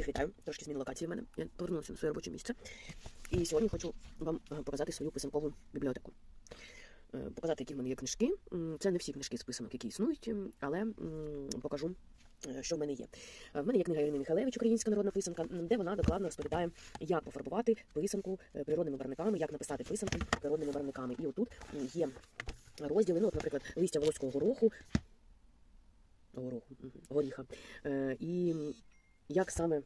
Всіх вітаю, трошки зміни локації в мене. Я повернулася на своє робоче місце. І сьогодні хочу вам е, показати свою писанкову бібліотеку. Е, Показати, які в мене є книжки. Це не всі книжки з писанок, які існують, але покажу, е, що в мене є. В мене є книга Ірини Михайлевич, українська народна писанка, де вона докладно розповідає, як пофарбувати писанку природними барвниками, як написати писанку природними барвниками. І отут є розділи, ну, от, наприклад, листя волоського гороху, гороху, горіха. І як саме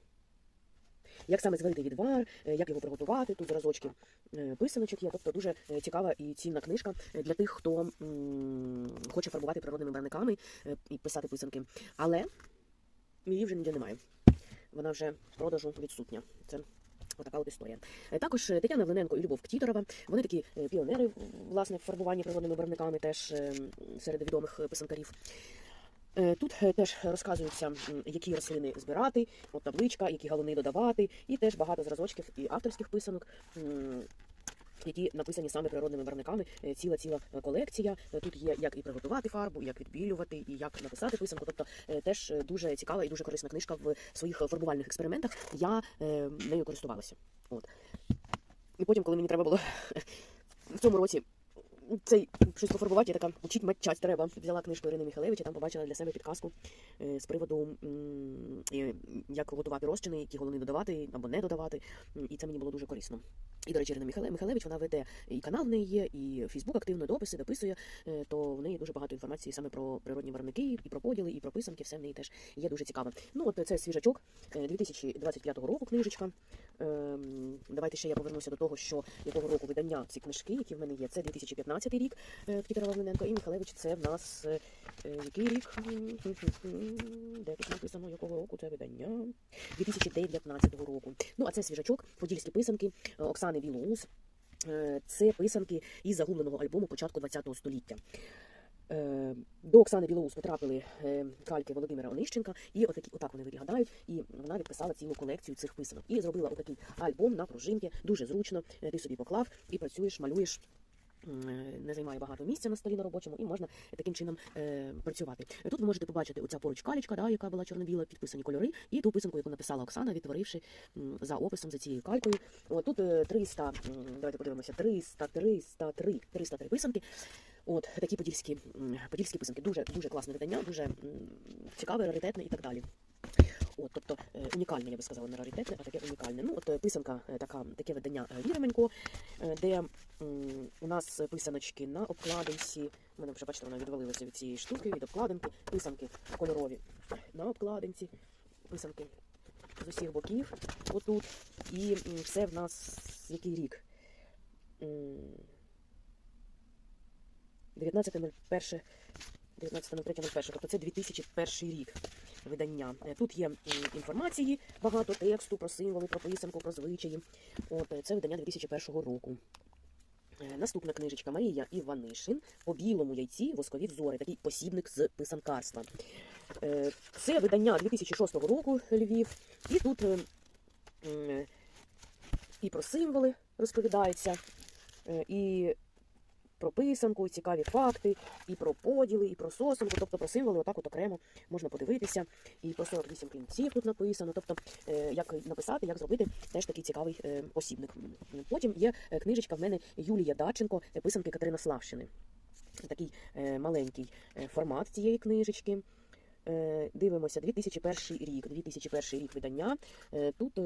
як саме зварити відвар, е, як його приготувати, тут зразочки е, писаночок є. Тобто дуже е, цікава і цінна книжка для тих, хто хоче фарбувати природними барвниками е, і писати писанки. Але її вже ніде немає. Вона вже в продажу відсутня. Це Отака от історія. Також Тетяна Влененко і Любов Ктіторова. Вони такі піонери власне в фарбуванні природними барвниками, теж серед відомих писанкарів. Е, Тут е, теж розказується, які рослини збирати, от табличка, які галуни додавати, і теж багато зразочків і авторських писанок. Які написані саме природними барвниками, Е, ціла ціла колекція. Тут є як і приготувати фарбу, як відбілювати, і як написати писанку. Тобто теж дуже цікава і дуже корисна книжка в своїх фарбувальних експериментах. Я нею користувалася. От. І потім, коли мені треба було в цьому році цей щось пофарбувати, я така учить матчать треба. Взяла книжку Ірини Михайлевича, там побачила для себе підказку е, з приводу, е, як готувати розчини, які головні додавати або не додавати. І це мені було дуже корисно. І, до речі, Ірина Михайлевич, вона веде і канал в неї є, і Фейсбук активно дописи дописує, е, то в неї дуже багато інформації саме про природні барвники, і про поділи, і про писанки, все в неї теж є дуже цікаво. Ну, от це свіжачок е, 2025 року книжечка. Ем, Давайте ще я повернуся до того, що якого року видання ці книжки, які в мене є. Це 2015 рік е, в Кітера Лавриненко, і Михайлевич це в нас е, е, який рік? Де тут написано, якого року це видання? 2019 року. Ну, а це свіжачок, подільські писанки Оксани Білоус. Е, Це писанки із загубленого альбому початку ХХ століття. До Оксани Білоус потрапили е, кальки Володимира Онищенка, і отакі, отак вони виглядають. І вона відписала цілу колекцію цих писанок. І зробила отакий альбом на пружинки, дуже зручно. Е, Ти собі поклав і працюєш, малюєш. Е, Не займає багато місця на столі на робочому, і можна таким чином е, працювати. Е, Тут ви можете побачити оця поруч калічка, да, яка була чорно-біла, підписані кольори, і ту писанку, яку написала Оксана, відтворивши за описом за цією калькою. От тут е, 300, давайте подивимося, 300, 303, 303 писанки. От такі подільські, подільські писанки. Дуже дуже класне видання, дуже цікаве, раритетне і так далі. От, тобто е, унікальне, я би сказала, не раритетне, а таке унікальне. Ну, от е, писанка, е, така, таке видання Віременько, е, де у нас писаночки на обкладинці. У мене вже бачите, вона відвалилася від цієї штуки, від обкладинки, писанки кольорові на обкладинці, писанки з усіх боків, отут. І все в нас який рік? М, 19.01, 19.03.01, тобто це 2001 рік видання. Е, Тут є інформації, багато тексту про символи, про писанку, про звичаї. От е, це видання 2001 року. Е, Наступна книжечка Марія Іванишин по білому яйці воскові взори, такий посібник з писанкарства. Це видання 2006 року Львів. І тут і про символи розповідається, і про писанку, і цікаві факти, і про поділи, і про сосенку, тобто про символи отак от окремо можна подивитися. І про 48 клінців тут написано. Тобто, е, як написати, як зробити теж такий цікавий е, посібник. Потім є е, книжечка в мене Юлія Даченко, писанки Катерина Славщини. Такий маленький формат цієї книжечки. Дивимося, 2001 рік. 2001 рік видання. Тут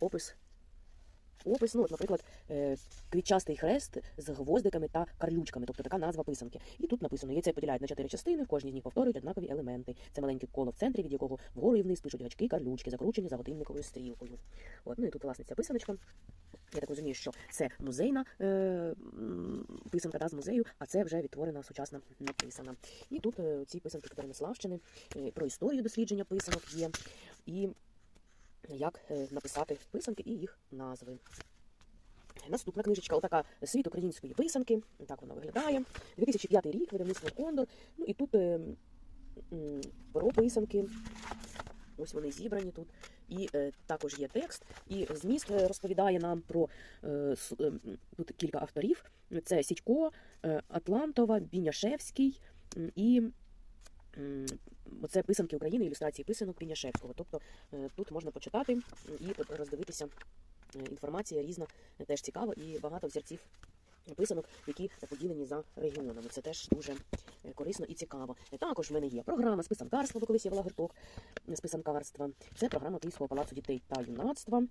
опис. Опис, ну, наприклад, е, квітчастий хрест з гвоздиками та карлючками, тобто така назва писанки. І тут написано, яйце поділяють на чотири частини, в кожній з них повторюють однакові елементи. Це маленьке коло в центрі, від якого вгору і вниз пишуть гачки, карлючки, закручені за годинниковою стрілкою. От, ну і тут, власне, ця писаночка. Я так розумію, що це музейна е, писанка да, з музею, а це вже відтворена сучасна написана. І тут е, ці писанки Катерини Славщини е, про історію дослідження писанок є, і як е, написати писанки і їх назви. Наступна книжечка, отака світ української писанки. Так вона виглядає. 2005 рік, видавництво Кондор. Ну і тут е, про писанки. Ось вони зібрані тут. І е, також є текст. І зміст е, розповідає нам про е, е, тут кілька авторів. Це Січко, е, Атлантова, Біняшевський і Оце писанки України, ілюстрації писанок Піняшевського. Тобто е, тут можна почитати і роздивитися е, інформація різна, е, теж цікава, і багато взірців писанок, які поділені за регіонами. Це теж дуже корисно і цікаво. Також в мене є програма з писанкарства, бо колись я вела гурток з писанкарства. Це програма Київського палацу дітей та юнацтва.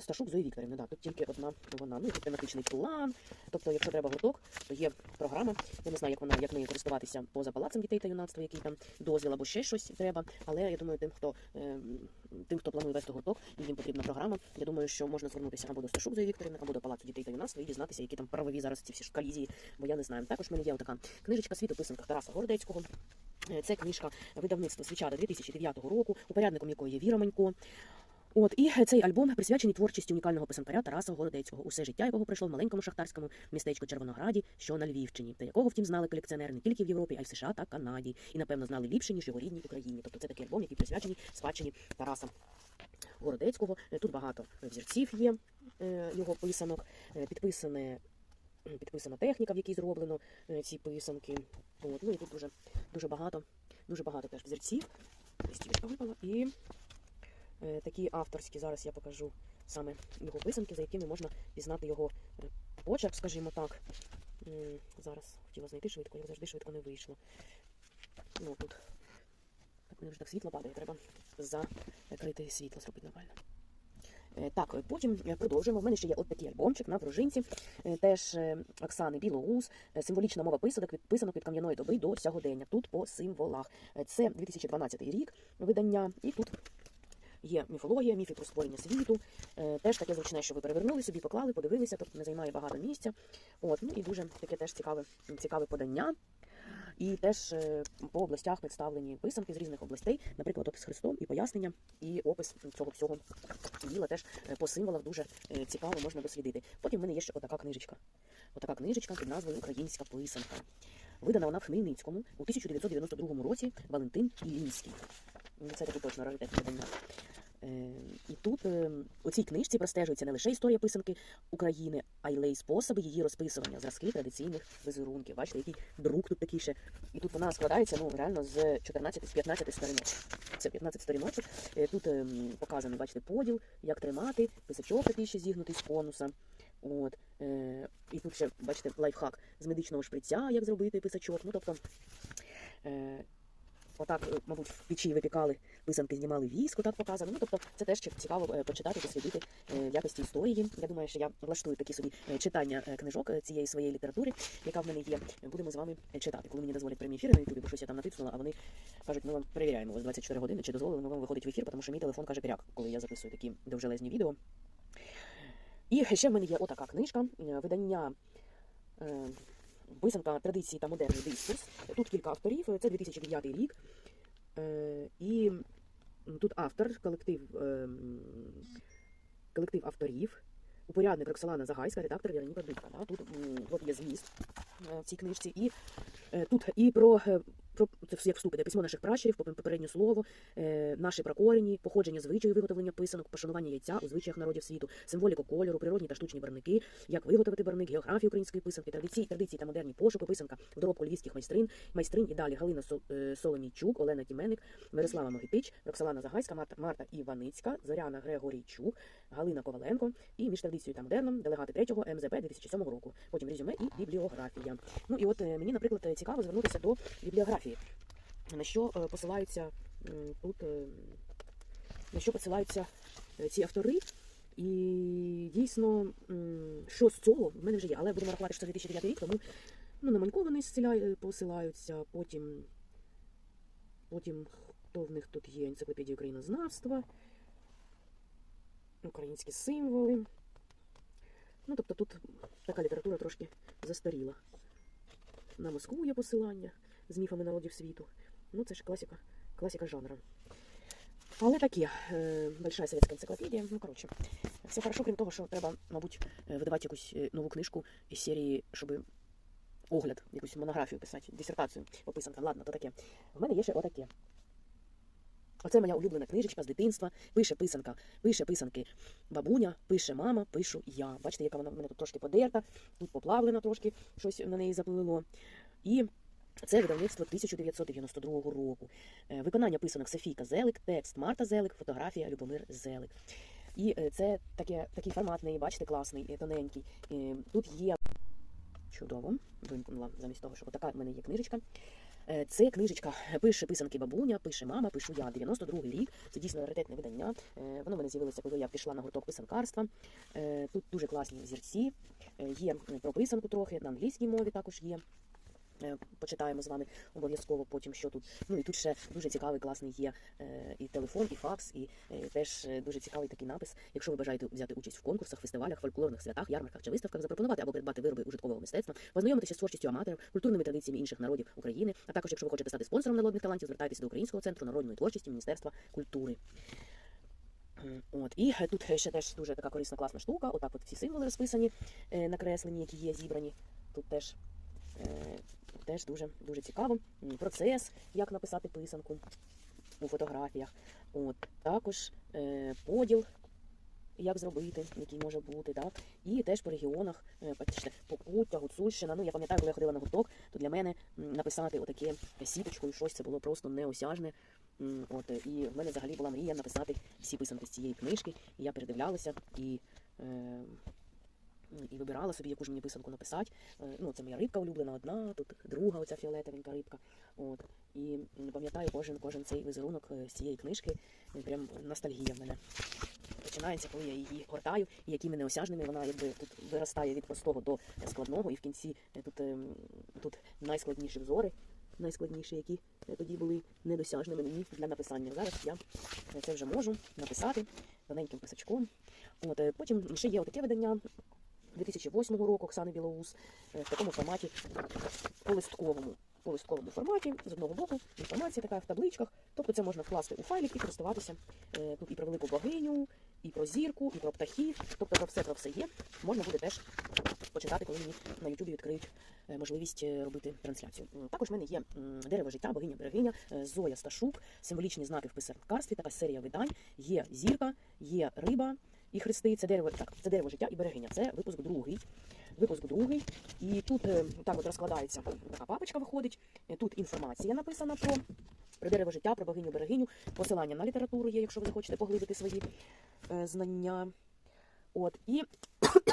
Сташук Зої Вікторівни, да, тут тільки одна вона. Ну, і тематичний план. Тобто, якщо треба гурток, то є програма. Я не знаю, як вона як нею користуватися поза палацем дітей та юнацтва, який там дозвіл або ще щось треба. Але я думаю, тим, хто ем, тим, хто планує вести гурток, і їм потрібна програма. Я думаю, що можна звернутися або до Сташук Зої Вікторівни, або до палацу дітей та юнацтва і дізнатися, які там правові зараз ці всі ж колізії, бо я не знаю. Також в мене є така книжечка світ у писанках Тараса Городецького. Е, Це книжка видавництва Свічада 2009 року, упорядником якої є Віра Манько. От і цей альбом присвячений творчості унікального писанкаря Тараса Городецького, усе життя якого пройшло в маленькому шахтарському містечку Червонограді, що на Львівщині, та якого, втім, знали колекціонери не тільки в Європі, а й в США та Канаді, і напевно знали ліпше ніж його рідній Україні. Тобто це такий альбом, який присвячений спадщині Тараса Городецького. Е, Тут багато взірців є е, його писанок, е, підписане. Підписана техніка, в якій зроблено ці писанки. От, ну і тут дуже, дуже багато, дуже багато теж взірців. Листівочка випала. І такі авторські, зараз я покажу саме його писанки, за якими можна пізнати його е, почерк, скажімо так. Зараз хотіла знайти швидко, як завжди швидко не вийшло. Ну тут так вже так світло падає, треба закрити світло, зробити нормально. Е, Так, е, потім е, продовжуємо. В мене ще є от такий альбомчик на пружинці, е, теж е, Оксани Білоус, е, символічна мова писанок від писанок кам'яної доби до сьогодення. Тут по символах. Е, Це 2012 рік видання, і тут є міфологія, міфи про створення світу. Е, Теж таке зручне, що ви перевернули собі, поклали, подивилися, тобто не займає багато місця. От, ну і дуже таке теж цікаве, цікаве подання. І теж е, по областях представлені писанки з різних областей, наприклад, з Христом і пояснення, і опис цього всього діла теж е, по символах дуже цікаво можна дослідити. Потім в мене є ще отака книжечка. Отака книжечка під назвою Українська писанка. Видана вона в Хмельницькому у 1992 році Валентин Ілінський. Ну, Це таки точно раритетне видання. Е, І тут е, у цій книжці простежується не лише історія писанки України, а й лей способи її розписування, зразки традиційних візерунків. Бачите, який друк тут такий ще. І тут вона складається ну, реально з 14 з 15 сторінок. Це 15 сторіночок. Е, Тут ем, показаний, бачите, поділ, як тримати, писачок такий ще зігнутий з конуса. От. Е, і тут ще, бачите, лайфхак з медичного шприця, як зробити писачок. Ну, тобто, е, отак, е, мабуть, в печі випікали писанки, знімали віск, отак показано. Ну, тобто, це теж цікаво е, почитати, дослідити е, якості історії. Я думаю, що я влаштую такі собі читання книжок цієї своєї літератури, яка в мене є. Будемо з вами читати. Коли мені дозволять прямі ефіри на ютубі, бо щось я там натиснула, а вони кажуть, ми вам перевіряємо ось 24 години, чи дозволили ми вам виходить в ефір, тому що мій телефон каже кряк, коли я записую такі довжелезні відео. І ще в мене є отака книжка, видання писанка традиції та модерний дискурс. Тут кілька авторів, це 2009 рік. Е, І тут автор, колектив, е, колектив авторів, упорядник Роксолана Загайська, редактор Вероніка Дудка. Тут от є зміст е, в цій книжці. І е, тут і про, про це як вступ іде письмо наших пращурів, поп- попереднє слово, е, наші прокорені, походження звичаю виготовлення писанок, пошанування яйця у звичаях народів світу, символіку кольору, природні та штучні барники, як виготовити барник, географію української писанки, традиції, традиції та модерні пошуки, писанка в доробку львівських майстрин, майстринь і далі Галина е, Соломійчук, Олена Тіменник, Мирослава Могитич, Роксолана Загайська, Марта, Марта Іваницька, Зоряна Григорійчук, Галина Коваленко і між традицією та модерном делегати 3-го МЗП 2007 року. Потім резюме і бібліографія. Ну і от е, мені, наприклад, цікаво звернутися до бібліографії, на що е, посилаються тут, е, на що посилаються е, ці автори. І дійсно, що з цього в мене вже є, але будемо рахувати, що це 2009 рік, тому ну, на Манько вони посилаються, потім, потім хто в них тут є? Енциклопедія українознавства, українські символи. Ну, тобто тут така література трошки застаріла. На Москву є посилання з міфами народів світу. Ну, це ж класика, класика жанру. Але таке, е, большая советська енциклопедія. Ну, коротше, все хорошо, крім того, що треба, мабуть, е, видавати якусь е, нову книжку із серії, щоб огляд, якусь монографію писати, дисертацію по писанкам. Ладно, то таке. В мене є ще отаке. Оце моя улюблена книжечка з дитинства. Пише писанка, пише писанки бабуня, пише мама, пишу я. Бачите, яка вона в мене тут трошки подерта, тут поплавлена трошки, щось на неї заплило. І це видавництво 1992 року. Е, Виконання писанок Софійка Зелик, текст Марта Зелик, фотографія Любомир Зелик. І е, це таке, такий форматний, бачите, класний, е, тоненький. Тут є чудово, вимкнула замість того, що така в мене є книжечка. Це книжечка пише писанки бабуня, пише мама, пишу я. 92-й рік. Це дійсно раритетне видання. Воно в мене з'явилося, коли я пішла на гурток писанкарства. Тут дуже класні зірці. Є про писанку трохи, на англійській мові також є. Е, Почитаємо з вами обов'язково потім, що тут. Ну і тут ще дуже цікавий, класний є е, і телефон, і факс, і е, теж дуже цікавий такий напис. Якщо ви бажаєте взяти участь в конкурсах, фестивалях, фольклорних святах, ярмарках чи виставках, запропонувати або придбати вироби ужиткового мистецтва, познайомитися з творчістю аматорів, культурними традиціями інших народів України. А також, якщо ви хочете стати спонсором народних талантів, звертайтеся до Українського центру народної творчості Міністерства культури. От і тут ще теж дуже така корисна класна штука. Отак, от всі символи розписані, накреслені, які є зібрані. Тут теж. Теж дуже дуже цікаво. Процес, як написати писанку у фотографіях. От також е, поділ, як зробити, який може бути, так. І теж по регіонах, е, бачите, Покуття, Гуцульщина. Ну я пам'ятаю, коли я ходила на гурток, то для мене написати отаке сіточкою щось це було просто неосяжне. От і в мене взагалі була мрія написати всі писанки з цієї книжки. І я передивлялася і. Е, і вибирала собі, яку ж мені писанку написати. Е, Ну, це моя рибка улюблена одна, тут друга, оця фіолетовенька рибка. От. І пам'ятаю кожен, кожен цей візерунок е, з цієї книжки. Прям ностальгія в мене. Починається, коли я її гортаю, і якими неосяжними вона якби тут виростає від простого до складного, і в кінці е, тут, ем, тут найскладніші взори, найскладніші, які тоді були недосяжними мені для написання. Зараз я це вже можу написати тоненьким писачком. От, потім ще є отаке видання 2008 року Оксани Білоус е, в такому форматі по листковому. Листковому форматі з одного боку інформація така в табличках. Тобто це можна вкласти у файлик і користуватися Е, тут і про велику богиню, і про зірку, і про птахів. Тобто про все про все є. Можна буде теж почитати, коли мені на Ютубі відкриють е, можливість робити трансляцію. Також в мене є дерево життя, богиня берегиня, Зоя Сташук, символічні знаки в писанкарстві, така серія видань. Є зірка, є риба і хрести. Це дерево так, це дерево життя і берегиня. Це випуск другий. Випуск другий. І тут е, так от розкладається така папочка виходить. Е, Тут інформація написана про. Про дерево життя, про богиню берегиню, посилання на літературу є, якщо ви захочете поглибити свої е, знання. От і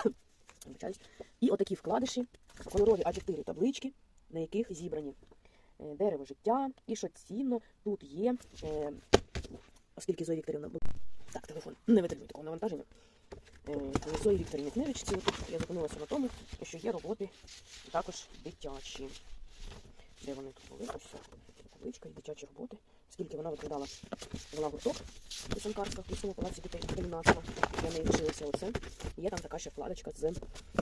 і отакі вкладиші, кольорові А4 таблички, на яких зібрані е, дерево життя. І що цінно, тут є, оскільки Зоя Вікторівна так, телефон не витримує такого навантаження. Е, в Зої Вікторівні книжечці я зупинилася на тому, що є роботи також дитячі. Де вони тут були? Ось табличка і дитячі роботи. Скільки вона викладала вела гурток писанкарства в лісовому палаці дітей кримінального. Я не вчилася оце. Є там така ще вкладочка з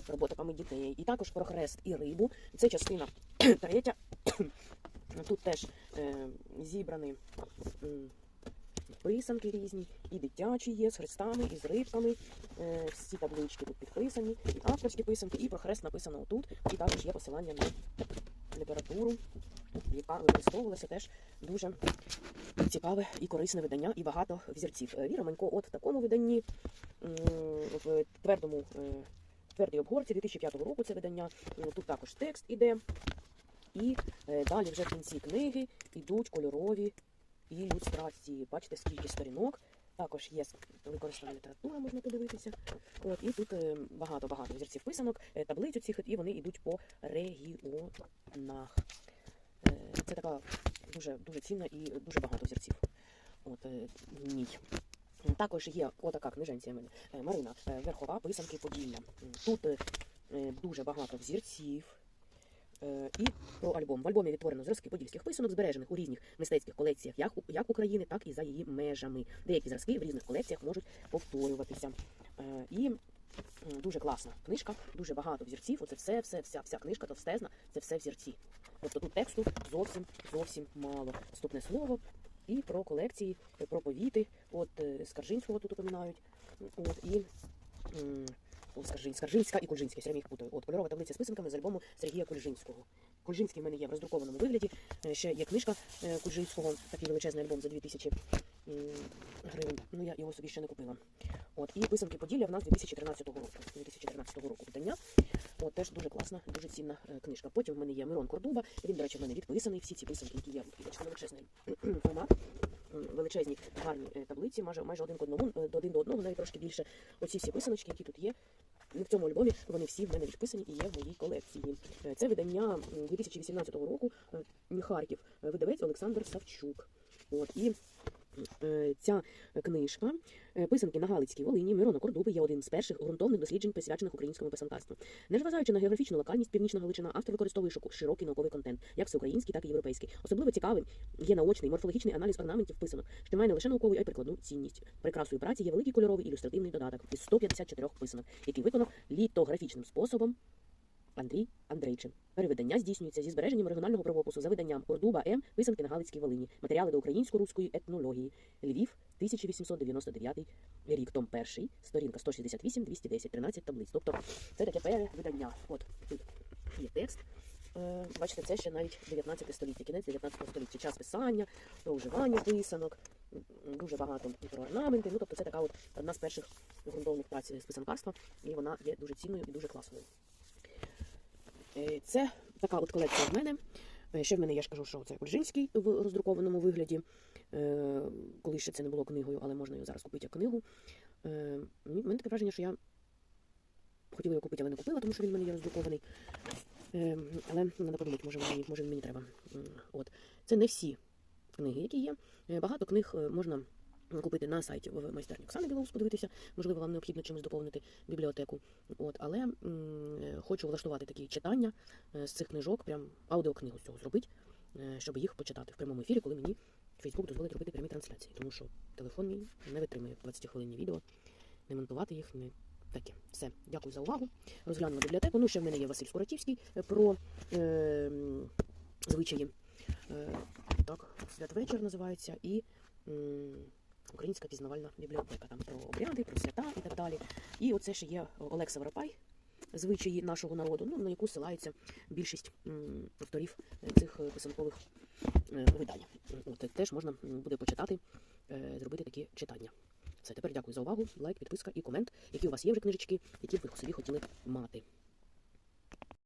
роботами дітей. І також про хрест і рибу. Це частина третя. Тут теж е, зібрані писанки різні, і дитячі є з хрестами, і з рибками. Е, всі таблички тут підписані, і авторські писанки, і про хрест написано отут. І також є посилання на літературу, яка використовувалася теж дуже цікаве і корисне видання, і багато взірців. Е, Віра Манько, от в такому виданні в твердому. е, Твердій обгорці 2005 року це видання. Тут також текст іде. І далі вже в кінці книги йдуть кольорові ілюстрації. Бачите, скільки сторінок. Також є використана література, можна подивитися. От, і тут багато-багато взірців писанок, е, таблицю цих, і вони йдуть по регіонах. Е, Це така дуже, дуже цінна і дуже багато взірців. От, е, в ній. Також є отака книженція в мене Марина Верхова, писанки Поділля. Тут дуже багато взірців. Е, І про альбом. В альбомі відтворено зразки подільських писанок, збережених у різних мистецьких колекціях як, як України, так і за її межами. Деякі зразки в різних колекціях можуть повторюватися. Е, І дуже класна книжка, дуже багато взірців. Оце все, все, вся, вся книжка товстезна, це все взірці. Тобто тут тексту зовсім зовсім мало. Вступне слово і про колекції, про повіти. От е, Скаржинського тут упоминають. От і. М, О, Скаржин, Скаржинська і Кульжинська, все время їх путаю. От кольорова таблиця з писанками з альбому Сергія Кульжинського. Кульжинський в мене є в роздрукованому вигляді. Е, Ще є книжка е, Кульжинського, такий величезний альбом за 2000 гривень. Ну я його собі ще не купила. От і писанки Поділля в нас 2013 року. 2013 року видання. От теж дуже класна, дуже цінна е, книжка. Потім в мене є Мирон Кордуба. Він, до речі, в мене відписаний. Всі ці писанки, які є величезний формат. Величезні гарні таблиці, майже майже один к одному, один до одного, навіть трошки більше. Оці всі писаночки, які тут є. В цьому альбомі вони всі в мене відписані і є в моїй колекції. Е, Це видання 2018 року. е, Харків. Е, Видавець Олександр Савчук. От і ця книжка е, писанки на Галицькій Волині Мирона Кордуби є один з перших ґрунтовних досліджень, присвячених українському писанкарству. Незважаючи на географічну локальність Північна Галичина, автор використовує широкий науковий контент, як всеукраїнський, так і європейський. Особливо цікавим є наочний морфологічний аналіз орнаментів писанок, що має не лише наукову, а й прикладну цінність. Прикрасою праці є великий кольоровий ілюстративний додаток із 154 писанок, який виконав літографічним способом Андрій Андрейчин. Переведення здійснюється зі збереженням оригінального правопису за виданням Кордуба М. Писанки на Галицькій Волині. Матеріали до українсько-руської етнології. Львів, 1899 рік, том 1, сторінка 168, 210, 13 таблиць. Тобто це таке перевидання. От тут є текст. Е, Бачите, це ще навіть 19 століття, кінець 19 століття. Час писання, про вживання писанок, дуже багато про орнаменти. Ну, тобто це така от одна з перших ґрунтовних праць з писанкарства, і вона є дуже цінною і дуже класною. Е, Це така от колекція в мене. Е, Ще в мене я ж кажу, що це Кульжинський в роздрукованому вигляді. Е, Коли ще це не було книгою, але можна його зараз купити як книгу. Мені- в мене таке враження, що я хотіла його купити, але не купила, тому що він в мене є роздрукований. Але треба подумати, може, мені, може мені треба. От. Це не всі книги, які є. Багато книг можна купити на сайті в майстерні Оксани Білоус, подивитися. Можливо, вам необхідно чимось доповнити бібліотеку. От, але м, е, хочу влаштувати такі читання е, з цих книжок, прям аудіокнигу з цього зробити, е, щоб їх почитати в прямому ефірі, коли мені Фейсбук дозволить робити прямі трансляції, тому що телефон мій не витримує 20 хвилинні відео, не монтувати їх, не таке. Все, дякую за увагу. Розглянула бібліотеку. Ну, ще в мене є Василь Скуратівський е, про е, звичаї. Е, так, святвечір називається і. м, Українська пізнавальна бібліотека, там про обряди, про свята і так далі. І оце ще є Олекса Воропай, звичаї нашого народу, ну, на яку ссилається більшість авторів е, цих е, писанкових е, видань. От, теж можна буде почитати, зробити такі читання. Все, тепер дякую за увагу. Лайк, підписка і комент, які у вас є вже книжечки, які б ви собі хотіли мати.